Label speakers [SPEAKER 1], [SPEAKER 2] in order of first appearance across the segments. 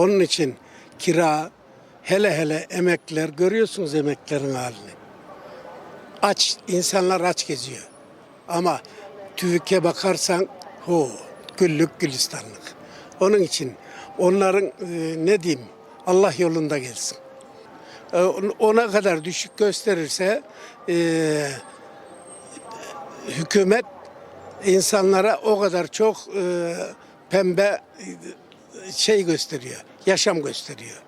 [SPEAKER 1] Onun için kira, hele hele emekliler görüyorsunuz emeklerin halini. Aç, insanlar aç geziyor. Ama TÜİK'e bakarsan ho güllük gülistanlık. Onun için onların e, ne diyeyim Allah yolunda gelsin. E, ona kadar düşük gösterirse e, hükümet insanlara o kadar çok e, pembe e, şey gösteriyor, yaşam gösteriyor.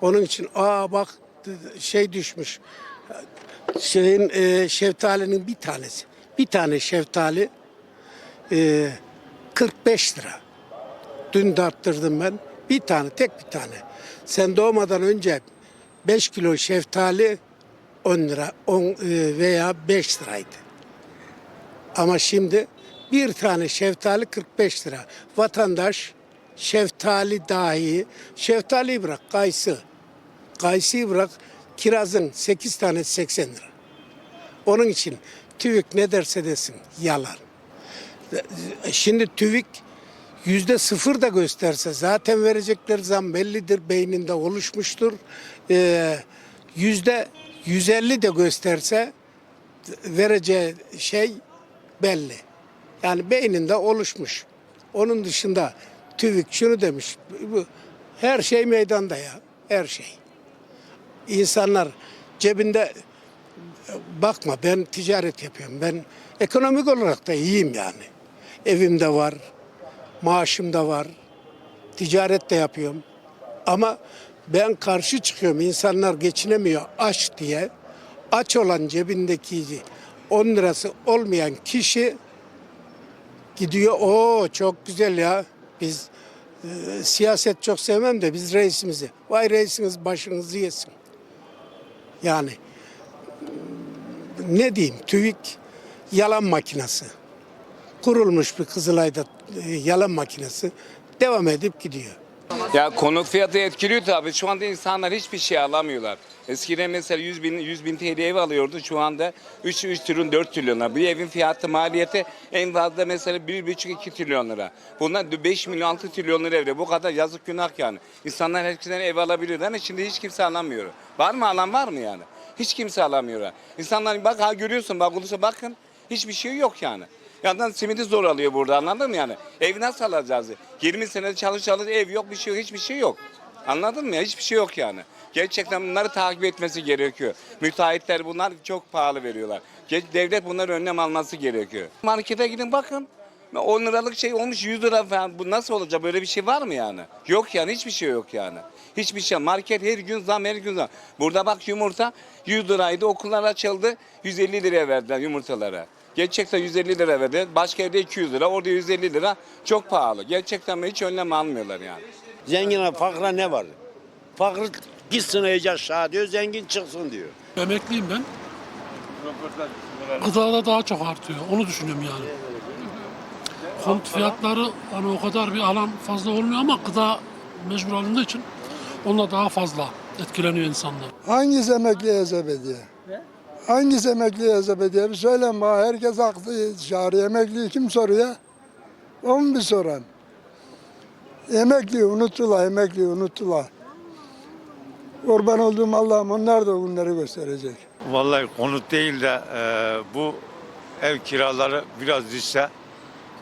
[SPEAKER 1] Onun için aa bak şey düşmüş. Şeyin e, şeftalinin bir tanesi. Bir tane şeftali e, 45 lira. Dün de arttırdım ben. Bir tane, tek bir tane. Sen doğmadan önce 5 kilo şeftali 10 lira 10 e, veya 5 liraydı. Ama şimdi bir tane şeftali 45 lira. Vatandaş şeftali dahi, şeftaliyi bırak kayısı. Kayısıyı bırak kirazın 8 tane 80 lira. Onun için TÜİK ne derse desin yalan. Şimdi TÜİK yüzde sıfır da gösterse zaten verecekleri zam bellidir, beyninde oluşmuştur. Ee, Yüzde 150 de gösterse vereceği şey belli. Yani beyninde oluşmuş. Onun dışında TÜİK şunu demiş. Bu, her şey meydanda ya. Her şey. İnsanlar cebinde bakma ben ticaret yapıyorum. Ben ekonomik olarak da iyiyim yani. Evimde var, maaşım da var, ticaret de yapıyorum. Ama ben karşı çıkıyorum. İnsanlar geçinemiyor aç diye. Aç olan cebindeki 10 lirası olmayan kişi gidiyor. O çok güzel ya. Biz e, siyaset çok sevmem de biz reisimizi. Vay reisiniz başınızı yesin. Yani ne diyeyim TÜİK yalan makinesi. Kurulmuş bir Kızılay'da e, yalan makinesi devam edip gidiyor.
[SPEAKER 2] Ya konut fiyatı etkiliyor tabii. Şu anda insanlar hiçbir şey alamıyorlar. Eskiden mesela 100 bin, 100 bin TL ev alıyordu. Şu anda 3, 3 trilyon 4 trilyon lira. Bir evin fiyatı maliyeti en fazla mesela 1,5-2 trilyon lira. Bundan 5 milyon 6 trilyon lira evde. Bu kadar yazık günah yani. İnsanlar herkesten ev alabiliyor ama şimdi hiç kimse alamıyor. Var mı alan var mı yani? Hiç kimse alamıyor. İnsanlar bak ha görüyorsun bak olursa bakın hiçbir şey yok yani. Yandan simidi zor alıyor burada anladın mı yani? Ev nasıl alacağız? 20 sene çalış çalış ev yok bir şey yok hiçbir şey yok. Anladın mı ya? Hiçbir şey yok yani. Gerçekten bunları takip etmesi gerekiyor. Müteahhitler bunlar çok pahalı veriyorlar. Devlet bunlar önlem alması gerekiyor. Markete gidin bakın. 10 liralık şey olmuş 100 lira falan. Bu nasıl olacak? Böyle bir şey var mı yani? Yok yani hiçbir şey yok yani. Hiçbir şey. Market her gün zam her gün zam. Burada bak yumurta 100 liraydı okullar açıldı 150 liraya verdiler yumurtalara. Gerçekten 150 lira verdi. Başka yerde 200 lira, orada 150 lira. Çok pahalı. Gerçekten hiç önlem almıyorlar yani.
[SPEAKER 3] Zengine fakra ne var? Fakir gitsin iyice aşağı diyor, zengin çıksın diyor.
[SPEAKER 4] Emekliyim ben. Gıdada daha çok artıyor. Onu düşünüyorum yani. Konut fiyatları hani o kadar bir alan fazla olmuyor ama gıda mecbur alındığı için onunla daha fazla etkileniyor insanlar.
[SPEAKER 5] Hangisi emekliye ediyor? Hangisi emekliye ediyor? Bir söylen bana. Herkes haklı çağırıyor. Emekliyi kim soruyor? O mu bir soran? Emekliyi unuttular, emekliyi unuttular. Kurban olduğum Allah'ım onlar da bunları gösterecek.
[SPEAKER 6] Vallahi konut değil de e, bu ev kiraları biraz düşse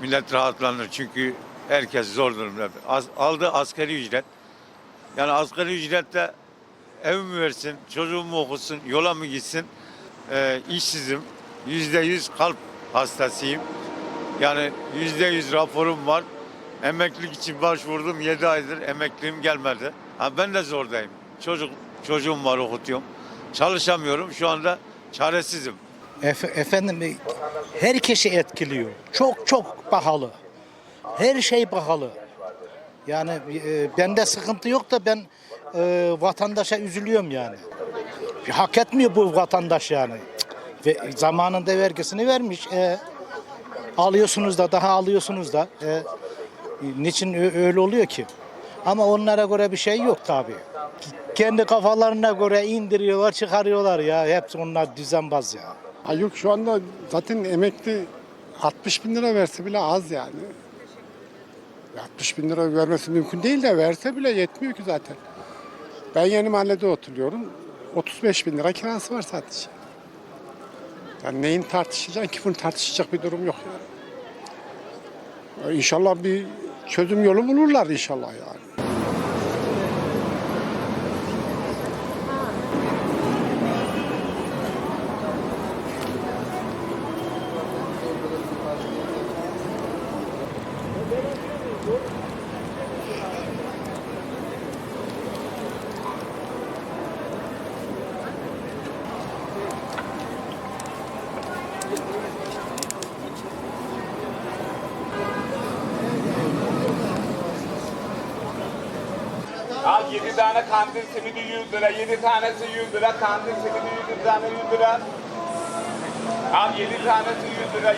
[SPEAKER 6] millet rahatlanır. Çünkü herkes zor durumda. Az, aldı asgari ücret. Yani asgari ücretle ev mi versin, çocuğu mu okusun, yola mı gitsin? E, işsizim. Yüzde yüz kalp hastasıyım. Yani yüzde yüz raporum var. Emeklilik için başvurdum. 7 aydır emekliliğim gelmedi. Ha, ben de zordayım. Çocuk çocuğum var okutuyorum. Çalışamıyorum. Şu anda çaresizim.
[SPEAKER 7] Efe- efendim herkesi etkiliyor. Çok çok pahalı. Her şey pahalı. Yani e, bende sıkıntı yok da ben e, vatandaşa üzülüyorum yani. Hak etmiyor bu vatandaş yani. Ve zamanında vergisini vermiş. E, alıyorsunuz da daha alıyorsunuz da. E, niçin öyle oluyor ki? Ama onlara göre bir şey yok tabii. Kendi kafalarına göre indiriyorlar, çıkarıyorlar ya. Hepsi onlar düzenbaz ya.
[SPEAKER 8] Ha yok şu anda zaten emekli 60 bin lira verse bile az yani. 60 bin lira vermesi mümkün değil de verse bile yetmiyor ki zaten. Ben yeni mahallede oturuyorum. 35 bin lira kirası var sadece. Yani neyin tartışacaksın ki bunu tartışacak bir durum yok yani. İnşallah bir çözüm yolu bulurlar inşallah yani.
[SPEAKER 2] Al 7 tane kandil simidi 100 lira, 7 tanesi 100 lira, kandil simidi 100 tane 100 lira. Al 7 tanesi 100 lira.